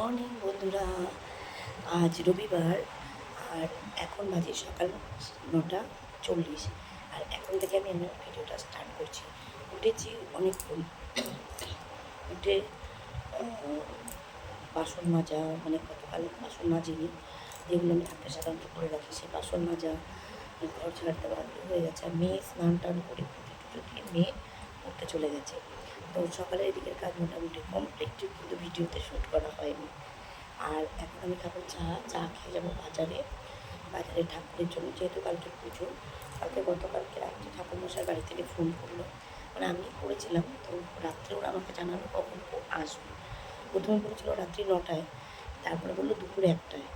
Morning, বন্ধুরা। আজ রবিবার, আর এখন বাজে সকাল নটা চল্লিশ। আর এখন থেকে আমি আমার ভিডিওটা স্টার্ট করছি। উঠেছি অনেকক্ষণ। উঠে বাসন মাজা মানে গতকাল বাসন মাজিনি। যেগুলো আমি হাতে সাধারণত করে রাখি, সেই বাসন মাজা, ঘর ঝাড়তে বাধ্য হয়ে গেছে। আর মেয়ে স্নান টান করে দিয়ে মেয়ে উঠতে চলে গেছে। তো সকালের এদিকের কাজ মোটামুটি কমপ্লিট কিন্তু ভিডিওতে শ্যুট করা হয়নি। আর এখন আমি খাব চা চা খেয়ে যাব বাজারে বাজারে ঠাকুরের জন্য, যেহেতু কালকে পুজো, কালকে গতকালকে রাত্রে ঠাকুর মশাই বাড়ি থেকে ফোন করল। মানে আমি করেছিলাম, তো রাত্রে ওরা আমাকে জানালো কখন ও আসবে। প্রথমে বলেছিল রাত্রি নটায়, তারপরে বলল দুপুর একটায়।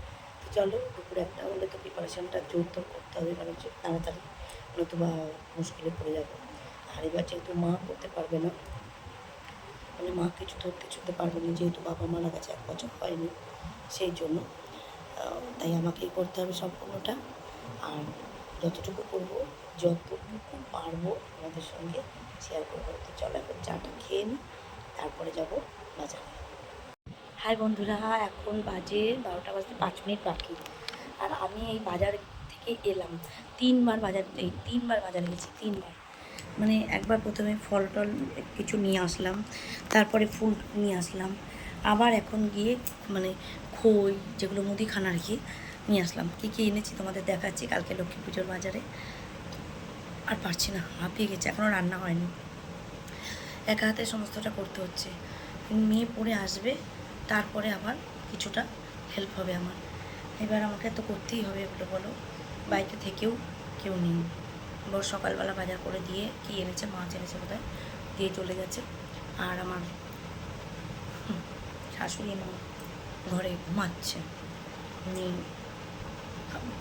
তো চলো, দুপুর একটা হলে তো প্রিপারেশানটা জোর তোর করতে হবে, কারণ তাড়াতাড়ি নতুবা মুশকিলে পড়ে যাবে। আর এবার যেহেতু মা করতে পারবে না মানে মা কিছু ধরতে ছুটতে পারবে না, যেহেতু বাবা মারা গেছে এক বছর হয়নি, সেই জন্য তাই আমাকেই করতে হবে সম্পূর্ণটা। আর যতটুকু করব, যতটুকু পারব আমাদের সঙ্গে শেয়ার করব। তো চলো এখন চাটা খেয়ে নিই তারপরে যাব বাজারে। হাই বন্ধুরা, এখন বাজে বারোটা বাজতে পাঁচ মিনিট বাকি। আর আমি এই বাজার থেকে এলাম। তিনবার বাজার, এই তিনবার বাজারে গেছি, তিনবার। মানে একবার প্রথমে ফল টল কিছু নিয়ে আসলাম, তারপরে ফুল নিয়ে আসলাম, আবার এখন গিয়ে মানে খই যেগুলো মুদিখানা আর কি নিয়ে আসলাম। কী কী এনেছি তোমাদের দেখাচ্ছি কালকে লক্ষ্মী পুজোর বাজারে। আর পারছি না, হাঁপিয়ে গেছে এখনও রান্না হয়নি। একা হাতে সমস্তটা করতে হচ্ছে। মেয়ে পড়ে আসবে, তারপরে আবার কিছুটা হেল্প হবে আমার। এবার আমাকে তো করতেই হবে এগুলো বলো, বাড়িতে থেকেও কেউ নেই। বড় সকালবেলা বাজার করে দিয়ে কি এনেছে, মাছ এনেছে বোধহয়, দিয়ে চলে গেছে আর আমার শাশুড়ি মা ঘরে ঘুমাচ্ছে। উনি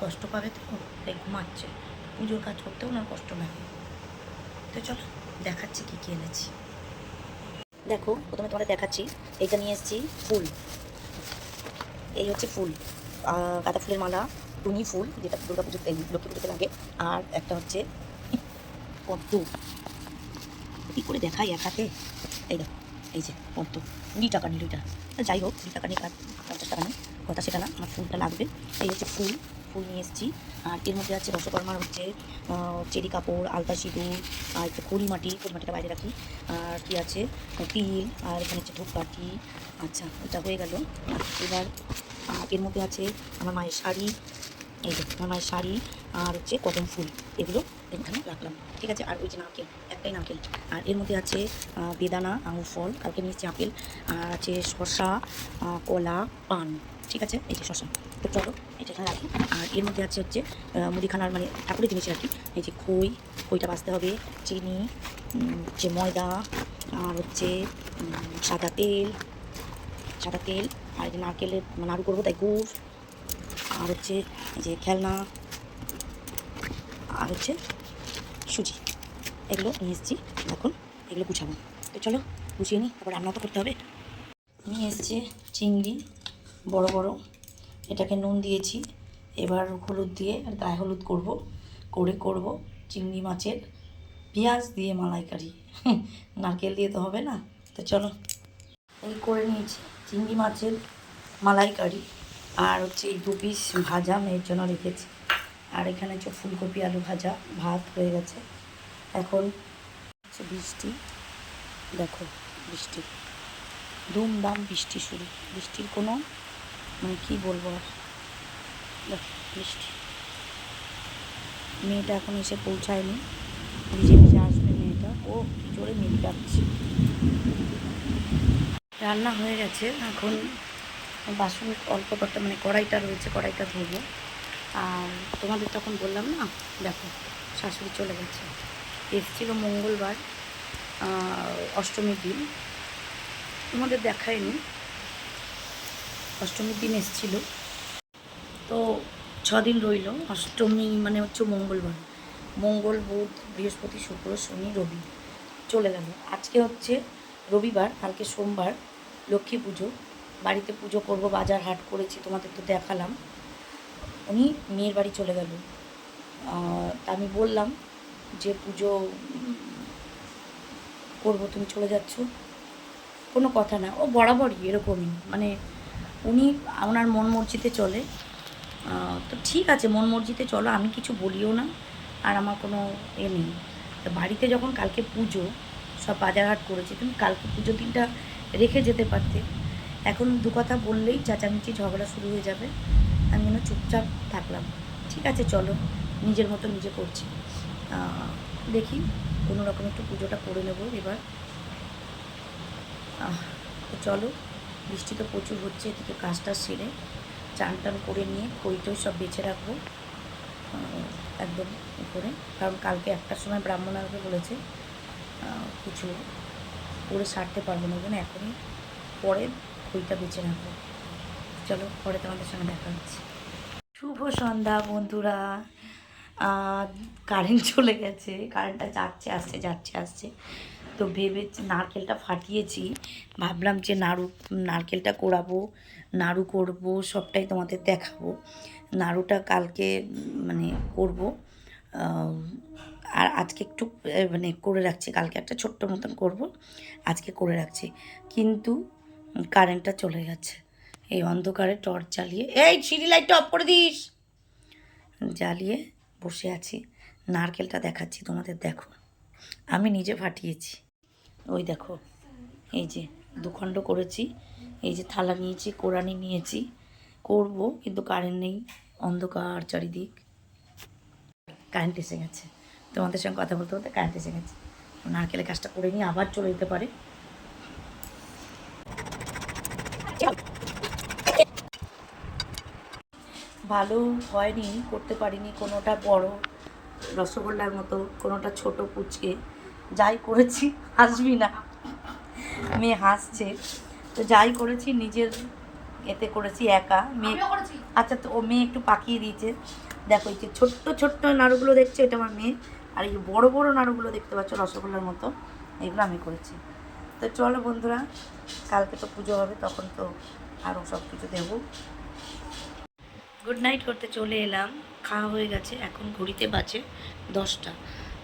কষ্ট পাবে তো, তাই ঘুমাচ্ছে। পুজোর কাজ করতেও ওনার কষ্ট লাগে। তো চলো, দেখাচ্ছি কী কী এনেছি। দেখো, প্রথমে তোমাদের দেখাচ্ছি, এইটা নিয়ে এসেছি ফুল। এই হচ্ছে ফুল গাঁদা ফুলের মালা। টুনি ফুল, যেটা দুর্গা পুজোতে লক্ষ্মী পুজোতে লাগে। আর একটা হচ্ছে পদ্ম। কী করে দেখাই এক হাতে? এই দেখো, এই যে পদ্ম। কুড়ি টাকা নিল এটা। যাই হোক, কুড়ি টাকা নিয়ে কাজ পঞ্চাশ টাকা নেই। কথা সেটা না, আমার ফুলটা লাগবে। এই হচ্ছে ফুল ফুল নিয়ে এসেছি। আর এর মধ্যে আছে রসকর্মার হচ্ছে চেরি কাপড়, আলতা সিঁদুর, আর একটু খড়ি মাটি খড়ি মাটিটা বাইরে রাখি। আর কি আছে? তিল, আর এখানে হচ্ছে ধূপকাঠি। আচ্ছা এটা হয়ে গেল। এবার এর মধ্যে আছে আমার মায়ের শাড়ি। এই যে আমার শাড়ি আর হচ্ছে কদম ফুল, এগুলো এখানে রাখলাম। ঠিক আছে? আর ওই যে নারকেল, একটাই নারকেল। আর এর মধ্যে আছে বেদানা, আঙুর ফল, কালকে নিয়েছি আপেল। আর আছে শসা কলা, পান। ঠিক আছে? এই যে শসা। তো চলো, এটা এখানে রাখি। আর এর মধ্যে আছে হচ্ছে মুদিখানার মানে ঠাকুরের জিনিস কি। এই যে খই, খইটা বাঁচতে হবে, চিনি হচ্ছে ময়দা, আর হচ্ছে সাদা তেল সাদা তেল। আর এই যে নারকেলের, নাড়ু করব তাই, গুড়। আর হচ্ছে যে খেলনা, আর হচ্ছে সুজি। এগুলো নিয়ে এসেছি। এখন এগুলো গুছাবো। তো চলো, গুছিয়ে নিই, তারপর রান্না তো করতে হবে। নিয়ে এসছে চিংড়ি, বড় বড়। এটাকে নুন দিয়েছি। এবার হলুদ দিয়ে আর গায়ে হলুদ করব। করে করব চিংড়ি মাছের পেঁয়াজ দিয়ে মালাইকারি। নারকেল দিয়ে তো হবে না। তো চলো, এই করে নিয়েছি চিংড়ি মাছের মালাইকারি। আর হচ্ছে এই দু পিস ভাজা মেয়ের জন্য রেখেছি। আর এখানে হচ্ছে ফুলকপি, আলু ভাজা, ভাত হয়ে গেছে। এখন হচ্ছে বৃষ্টি। দেখো বৃষ্টি। দুমদাম বৃষ্টি শুরু। বৃষ্টির কোনো মানে কী বলব আর? দেখো বৃষ্টি। মেয়েটা এখন এসে পৌঁছায়নি। ভিজে ভিজে আসবে মেয়েটা। ও জোরে মেঘ ডাকছে। রান্না হয়ে গেছে। এখন বাসন অল্প কটা মানে কড়াইটা রয়েছে, কড়াইটা ধরবো আর তোমাদের তখন বললাম না, দেখো, শাশুড়ি চলে গেছে। এসেছিল মঙ্গলবার অষ্টমীর দিন। তোমাদের দেখায়নি। অষ্টমীর দিন এসেছিল। তো ছদিন রইল, অষ্টমী মানে হচ্ছে মঙ্গলবার। মঙ্গল, বুধ, বৃহস্পতি, শুক্র, শনি, রবি চলে গেল। আজকে হচ্ছে রবিবার, কালকে সোমবার, লক্ষ্মী পুজো। বাড়িতে পুজো করব, বাজার হাট করেছি, তোমাদের তো দেখালাম। উনি মেয়ের বাড়ি চলে গেল। তা আমি বললাম যে, পুজো করব, তুমি চলে যাচ্ছ? কোনো কথা না, ও বরাবরই এরকমই। মানে উনি ওনার মন মর্জিতে চলে। তো ঠিক আছে, মন মর্জিতে চলো, আমি কিছু বলিও না, আর আমার কোনো এ নেই। তো বাড়িতে যখন কালকে পুজো, সব বাজারহাট করেছি, তুমি কালকে পুজো দিনটা রেখে যেতে পারতে। এখন দু কথা বললেই চেঁচামেচি, ঝগড়া শুরু হয়ে যাবে। আমি যেন চুপচাপ থাকলাম। ঠিক আছে, চলো। নিজের মতো নিজে করছি। দেখি, কোনো রকম একটু পুজোটা করে নেব এবার। চলো। বৃষ্টি তো প্রচুর হচ্ছে, এদিকে কাজটা সেরে চান টান করে নিয়ে খই টই সব বেছে রাখব। একদম উপরে। কারণ কালকে একটার সময় ব্রাহ্মণ আসবে বলেছে কিছু করে সারতে পারব না। ওই এখনই পরে খইটা বেছে রাখব চলো, পরে তোমাদের সঙ্গে দেখা হচ্ছে। শুভ সন্ধ্যা, বন্ধুরা। কারেন্ট চলে গেছে। কারেন্টটা যাচ্ছে, আসছে যাচ্ছে, আসছে। তো ভেবে নারকেলটা ফাটিয়েছি। ভাবলাম যে নাড়ু, নারকেলটা কোড়াবো নাড়ু করব, সবটাই তোমাদের দেখাবো। নাড়ুটা কালকে মানে করব। আর আজকে একটু মানে করে রাখছি। কালকে একটা ছোট্ট মতন করব। আজকে করে রাখছি। কিন্তু কারেন্টটা চলে গেছে। এই অন্ধকারে টর্চ জ্বালিয়ে, এই সিঁড়ি লাইটটা অফ করে দিস। জ্বালিয়ে বসে আছি। নারকেলটা দেখাচ্ছি, তোমাদের দেখো। আমি নিজে ফাটিয়েছি। ওই দেখো, এই যে দুখণ্ড করেছি, এই যে থালা নিয়েছি, কোরানি নিয়েছি। করব, কিন্তু কারেন্ট নেই, অন্ধকার চারিদিক। কারেন্ট এসে গেছে। তোমাদের সঙ্গে কথা বলতে বলতে কারেন্ট এসে গেছে। নারকেলের কাজটা করে নিয়ে আবার চলে যেতে পারে। ভালো হয়নি করতে পারিনি কোনোটা বড় রসগোল্লার মতো কোনোটা ছোট পুচকে। যাই করেছি হাসবি না। মেয়ে হাসছে। তো যাই করেছি নিজের এতে করেছি একা। মেয়ে আচ্ছা তো ও মেয়ে একটু পাকিয়ে দিয়েছে। দেখো এই যে ছোট্ট ছোট্ট নাড়ুগুলো দেখছ এটা আমার মেয়ে। আর এই যে বড় বড় নাড়ুগুলো দেখতে পাচ্ছ রসগোল্লার মতো এগুলো আমি করেছি। তো চলো বন্ধুরা, কালকে তো পুজো হবে, তখন তো আরও সব কিছু দেবো। গুড নাইট করতে চলে এলাম। খাওয়া হয়ে গেছে, এখন ঘড়িতে বাজে দশটা।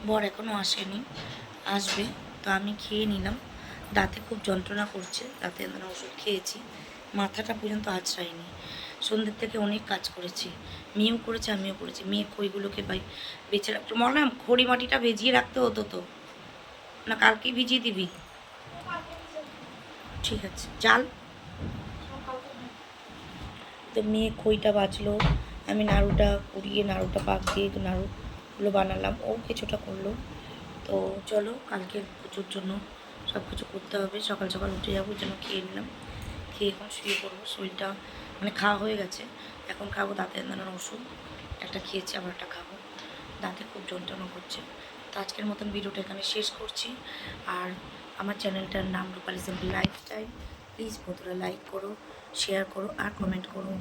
বর এখনও আসেনি, আসবে। তো আমি খেয়ে নিলাম। দাঁতে খুব যন্ত্রণা করছে, দাঁতে যন্ত্রণা ওষুধ খেয়েছি। মাথাটা পর্যন্ত আছড়াইনি সন্ধ্যের থেকে অনেক কাজ করেছি। মেয়েও করেছে, আমিও করেছি। মেয়ে খইগুলোকে বাই বেছে রাখতে মনে হয় খড়ি মাটিটা ভেজিয়ে রাখতে হতো তো। না, কালকেই ভিজিয়ে দিবি? ঠিক আছে চাল তো মেয়ে খইটা বাঁচলো। আমি নাড়ুটা কুড়িয়ে নাড়ুটা পাক দিয়ে তো নাড়ুগুলো বানালাম। ও কিছুটা করল। তো চলো কালকে পুজোর জন্য সব কিছু করতে হবে। সকাল সকাল উঠে যাব জন্য খেয়ে নিলাম। খেয়ে এখন শুয়ে পড়ব। শরীরটা মানে খাওয়া হয়ে গেছে। এখন খাব দাঁতের দাঁড়ানোর ওষুধ। একটা খেয়েছি, আবার একটা খাব। দাঁতে খুব যন্ত্রণা করছে। তো আজকের মতন ভিডিওটা এখানে শেষ করছি। আর আমার চ্যানেলটার নাম রূপালী সিম্পল লাইফস্টাইল। প্লিজ বন্ধুরা লাইক করো, শেয়ার করো আর কমেন্ট করো।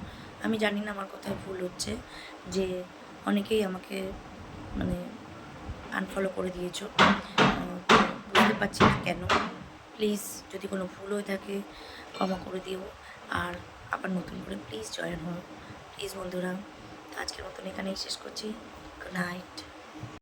আমি জানি না আমার কথায় ভুল হচ্ছে যে অনেকেই আমাকে মানে আনফলো করে দিয়েছ। বুঝতে পারছি না কেন। প্লিজ যদি কোনো ভুল হয়ে থাকে ক্ষমা করে দিও আর আবার নতুন করে প্লিজ জয়েন হও। প্লিজ বন্ধুরা আজকের মতন এখানেই শেষ করছি। Good night.